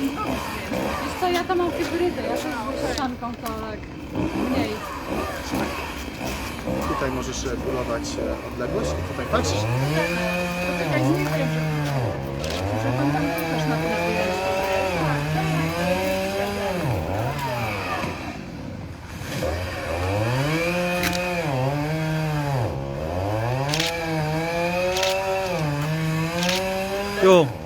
Wiesz co, ja to mam hybrydę, ja to z ścianką to tak mniej. Tutaj możesz regulować e, odległość i tutaj patrzysz. Poczekaj, znikaj, że... Że pan tam też na tyle jest. Jo.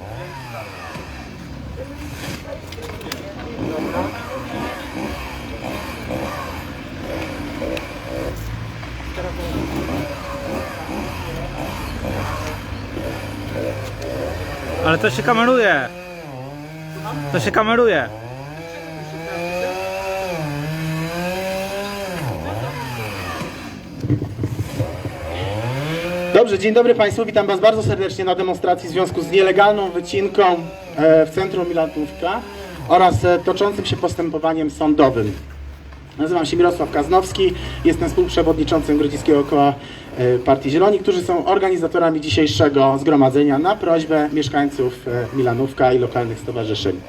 Ale to się kameruje. To się kameruje. Dobrze, dzień dobry Państwu, witam Was bardzo serdecznie na demonstracji w związku z nielegalną wycinką e, w centrum Milatówka oraz e, toczącym się postępowaniem sądowym. Nazywam się Mirosław Kaznowski, jestem współprzewodniczącym Grodziskiego Koła e, Partii Zieloni, którzy są organizatorami dzisiejszego zgromadzenia na prośbę mieszkańców e, Milanówka i lokalnych stowarzyszeń.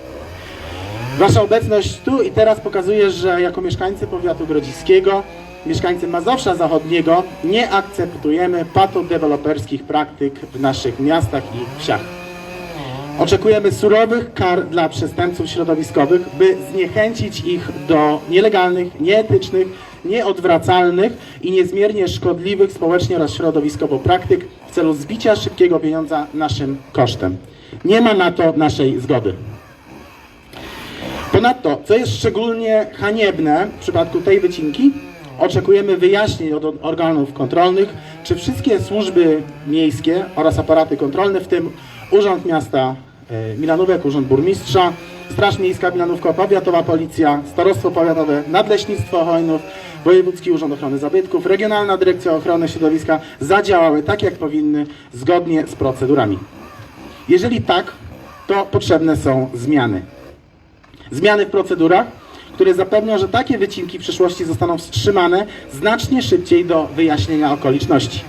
Wasza obecność tu i teraz pokazuje, że jako mieszkańcy powiatu grodziskiego, mieszkańcy Mazowsza Zachodniego nie akceptujemy patodeweloperskich praktyk w naszych miastach i wsiach. Oczekujemy surowych kar dla przestępców środowiskowych, by zniechęcić ich do nielegalnych, nieetycznych, nieodwracalnych i niezmiernie szkodliwych społecznie oraz środowiskowo praktyk w celu zbicia szybkiego pieniądza naszym kosztem. Nie ma na to naszej zgody. Ponadto, co jest szczególnie haniebne w przypadku tej wycinki, oczekujemy wyjaśnień od organów kontrolnych, czy wszystkie służby miejskie oraz aparaty kontrolne, w tym Urząd Miasta e, Milanówek, Urząd Burmistrza, Straż Miejska Milanówka, Powiatowa Policja, Starostwo Powiatowe, Nadleśnictwo Hojnów, Wojewódzki Urząd Ochrony Zabytków, Regionalna Dyrekcja Ochrony Środowiska zadziałały tak, jak powinny, zgodnie z procedurami. Jeżeli tak, to potrzebne są zmiany. Zmiany w procedurach, które zapewnią, że takie wycinki w przyszłości zostaną wstrzymane znacznie szybciej do wyjaśnienia okoliczności.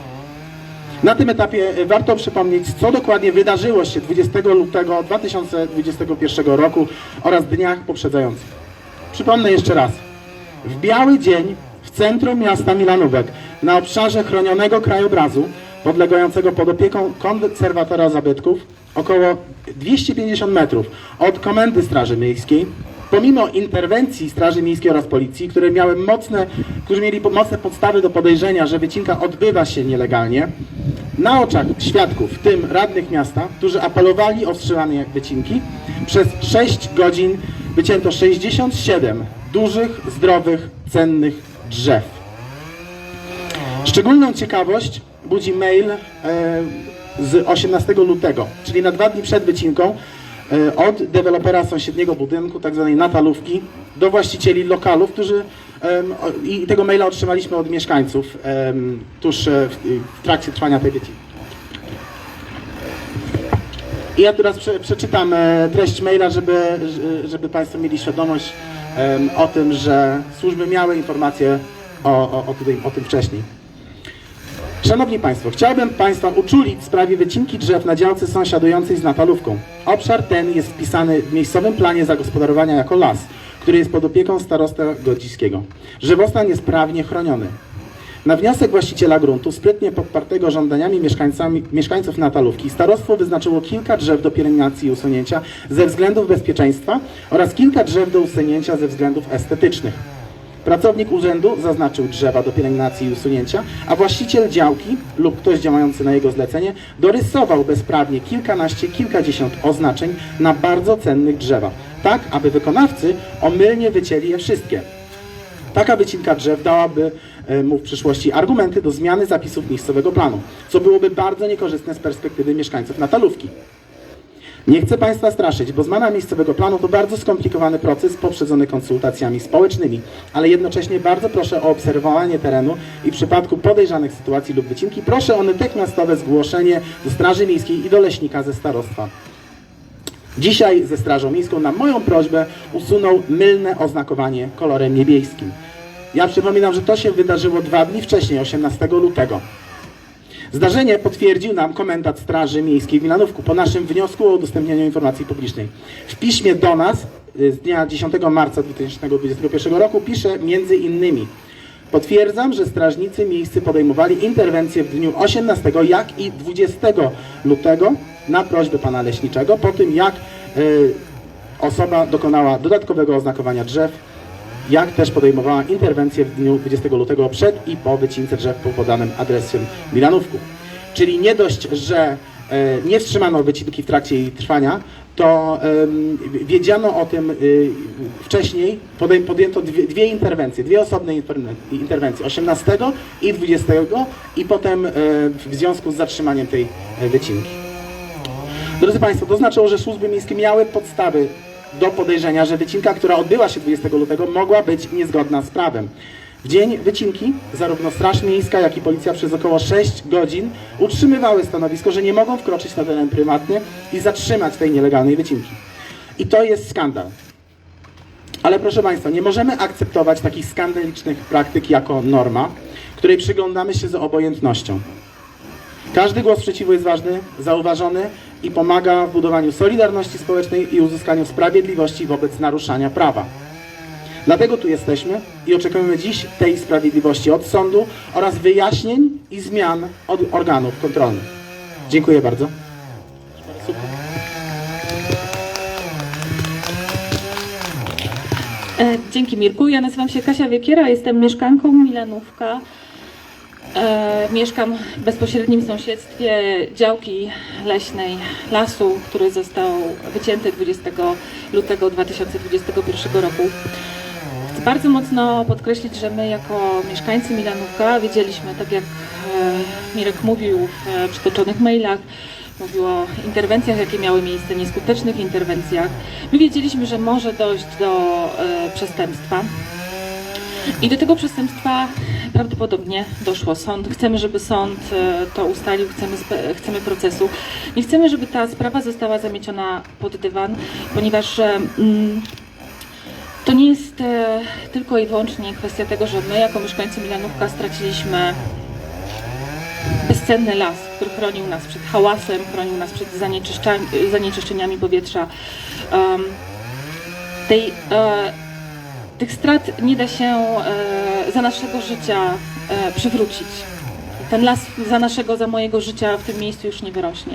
Na tym etapie e, warto przypomnieć, co dokładnie wydarzyło się 20 lutego 2021 roku oraz dniach poprzedzających. Przypomnę jeszcze raz. W biały dzień w centrum miasta Milanówek, na obszarze chronionego krajobrazu, podlegającego pod opieką konserwatora zabytków, około 250 metrów od komendy Straży Miejskiej, pomimo interwencji Straży Miejskiej oraz Policji, które miały mocne, którzy mieli mocne podstawy do podejrzenia, że wycinka odbywa się nielegalnie, na oczach świadków, w tym radnych miasta, którzy apelowali o wstrzymanie wycinki, przez 6 godzin wycięto 67 dużych, zdrowych, cennych drzew. Szczególną ciekawość budzi mail e, z 18 lutego, czyli na dwa dni przed wycinką, e, od dewelopera sąsiedniego budynku, tak zwanej Natalówki, do właścicieli lokalów, którzy i tego maila otrzymaliśmy od mieszkańców tuż e, w, trakcie trwania tej. I ja teraz prze, przeczytam e, treść maila, żeby, żeby Państwo mieli świadomość o tym, że służby miały informacje o, o, o, tutaj, o tym wcześniej. Szanowni Państwo, chciałbym Państwa uczulić w sprawie wycinki drzew na działce sąsiadującej z Natalówką. Obszar ten jest wpisany w miejscowym planie zagospodarowania jako las, który jest pod opieką starosty Godziskiego. Drzewostan jest prawnie chroniony. Na wniosek właściciela gruntu, sprytnie popartego żądaniami mieszkańców Natalówki, starostwo wyznaczyło kilka drzew do pielęgnacji i usunięcia ze względów bezpieczeństwa oraz kilka drzew do usunięcia ze względów estetycznych. Pracownik urzędu zaznaczył drzewa do pielęgnacji i usunięcia, a właściciel działki lub ktoś działający na jego zlecenie dorysował bezprawnie kilkanaście, kilkadziesiąt oznaczeń na bardzo cennych drzewach, tak aby wykonawcy omylnie wycięli je wszystkie. Taka wycinka drzew dałaby e, mu w przyszłości argumenty do zmiany zapisów miejscowego planu, co byłoby bardzo niekorzystne z perspektywy mieszkańców Natalówki. Nie chcę Państwa straszyć, bo zmiana miejscowego planu to bardzo skomplikowany proces poprzedzony konsultacjami społecznymi, ale jednocześnie bardzo proszę o obserwowanie terenu i w przypadku podejrzanych sytuacji lub wycinki proszę o natychmiastowe zgłoszenie do Straży Miejskiej i do leśnika ze starostwa. Dzisiaj ze Strażą Miejską na moją prośbę usunął mylne oznakowanie kolorem niebieskim. Ja przypominam, że to się wydarzyło dwa dni wcześniej, 18 lutego. Zdarzenie potwierdził nam komendant Straży Miejskiej w Milanówku po naszym wniosku o udostępnieniu informacji publicznej. W piśmie do nas y, z dnia 10 marca 2021 roku pisze między innymi Potwierdzam, że strażnicy miejscy podejmowali interwencję w dniu 18, jak i 20 lutego na prośbę pana leśniczego, po tym jak y, osoba dokonała dodatkowego oznakowania drzew, jak też podejmowała interwencję w dniu 20 lutego przed i po wycince drzew po podanym adresem Milanówku. Czyli nie dość, że e, nie wstrzymano wycinki w trakcie jej trwania, to em, wiedziano o tym y, wcześniej, podej- podjęto dwie, dwie interwencje, dwie osobne interwe- interwencje, 18 i 20 i potem e, w związku z zatrzymaniem tej wycinki. Drodzy Państwo, to znaczyło, że służby miejskie miały podstawy do podejrzenia, że wycinka, która odbyła się 20 lutego, mogła być niezgodna z prawem. W dzień wycinki zarówno Straż Miejska, jak i Policja przez około 6 godzin utrzymywały stanowisko, że nie mogą wkroczyć na teren prywatny i zatrzymać tej nielegalnej wycinki. I to jest skandal. Ale proszę Państwa, nie możemy akceptować takich skandalicznych praktyk jako norma, której przyglądamy się z obojętnością. Każdy głos sprzeciwu jest ważny, zauważony i pomaga w budowaniu solidarności społecznej i uzyskaniu sprawiedliwości wobec naruszania prawa. Dlatego tu jesteśmy i oczekujemy dziś tej sprawiedliwości od sądu oraz wyjaśnień i zmian od organów kontrolnych. Dziękuję bardzo. E, Dzięki Mirku. Ja nazywam się Kasia Wiekiera, jestem mieszkanką Milanówka. E, mieszkam w bezpośrednim sąsiedztwie działki leśnej lasu, który został wycięty 20 lutego 2021 roku. Chcę bardzo mocno podkreślić, że my jako mieszkańcy Milanówka wiedzieliśmy, tak jak e, Mirek mówił w e, przytoczonych mailach, mówił o interwencjach, jakie miały miejsce, nieskutecznych interwencjach. My wiedzieliśmy, że może dojść do e, przestępstwa. I do tego przestępstwa prawdopodobnie doszło. Sąd, chcemy, żeby sąd e, to ustalił, chcemy, chcemy procesu. Nie chcemy, żeby ta sprawa została zamieciona pod dywan, ponieważ mm, to nie jest e, tylko i wyłącznie kwestia tego, że my jako mieszkańcy Milanówka straciliśmy bezcenny las, który chronił nas przed hałasem, chronił nas przed zanieczyszczeniami powietrza. Em, tej, e, tych strat nie da się e, za naszego życia e, przywrócić. Ten las za naszego, za mojego życia w tym miejscu już nie wyrośnie.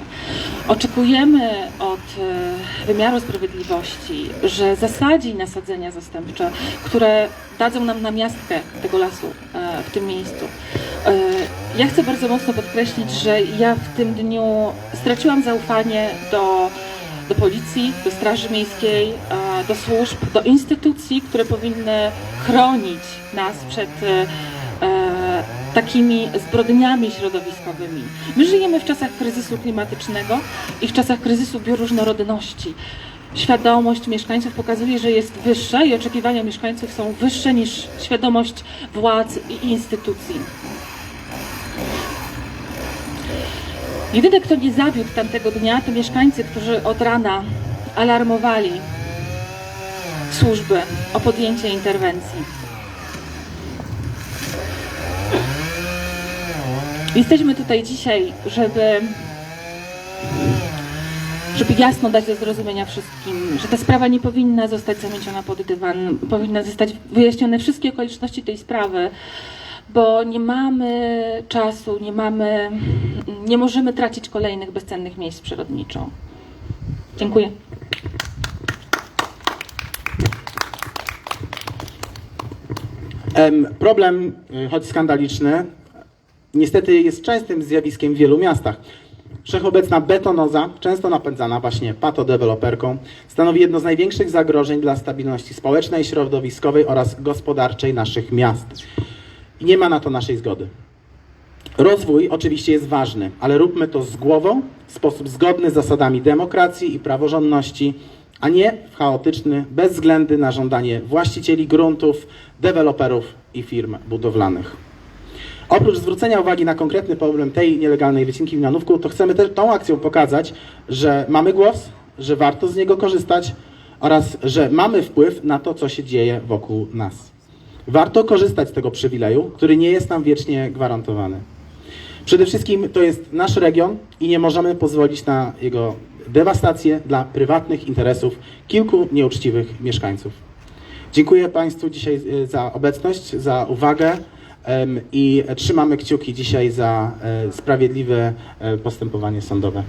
Oczekujemy od e, wymiaru sprawiedliwości, że zasadzi nasadzenia zastępcze, które dadzą nam namiastkę tego lasu w tym miejscu. Ja chcę bardzo mocno podkreślić, że ja w tym dniu straciłam zaufanie do do policji, do Straży Miejskiej, e, do służb, do instytucji, które powinny chronić nas przed e, takimi zbrodniami środowiskowymi. My żyjemy w czasach kryzysu klimatycznego i w czasach kryzysu bioróżnorodności. Świadomość mieszkańców pokazuje, że jest wyższa i oczekiwania mieszkańców są wyższe niż świadomość władz i instytucji. Jedyny, kto nie zawiódł tamtego dnia, to mieszkańcy, którzy od rana alarmowali służby o podjęcie interwencji. Jesteśmy tutaj dzisiaj, żeby, żeby jasno dać do zrozumienia wszystkim, że ta sprawa nie powinna zostać zamieciona pod dywan, powinna zostać wyjaśnione wszystkie okoliczności tej sprawy, bo nie mamy czasu, nie mamy, nie możemy tracić kolejnych bezcennych miejsc przyrodniczo. Dziękuję. Em, Problem, y, choć skandaliczny, niestety jest częstym zjawiskiem w wielu miastach. Wszechobecna betonoza, często napędzana właśnie patodeweloperką, stanowi jedno z największych zagrożeń dla stabilności społecznej, środowiskowej oraz gospodarczej naszych miast. Nie ma na to naszej zgody. Rozwój oczywiście jest ważny, ale róbmy to z głową, w sposób zgodny z zasadami demokracji i praworządności, a nie w chaotyczny, bez względu na żądanie właścicieli gruntów, deweloperów i firm budowlanych. Oprócz zwrócenia uwagi na konkretny problem tej nielegalnej wycinki w Milanówku, to chcemy też tą akcją pokazać, że mamy głos, że warto z niego korzystać oraz że mamy wpływ na to, co się dzieje wokół nas. Warto korzystać z tego przywileju, który nie jest nam wiecznie gwarantowany. Przede wszystkim to jest nasz region i nie możemy pozwolić na jego dewastację dla prywatnych interesów kilku nieuczciwych mieszkańców. Dziękuję Państwu dzisiaj e, za obecność, za uwagę i trzymamy kciuki dzisiaj za e, sprawiedliwe e, postępowanie sądowe.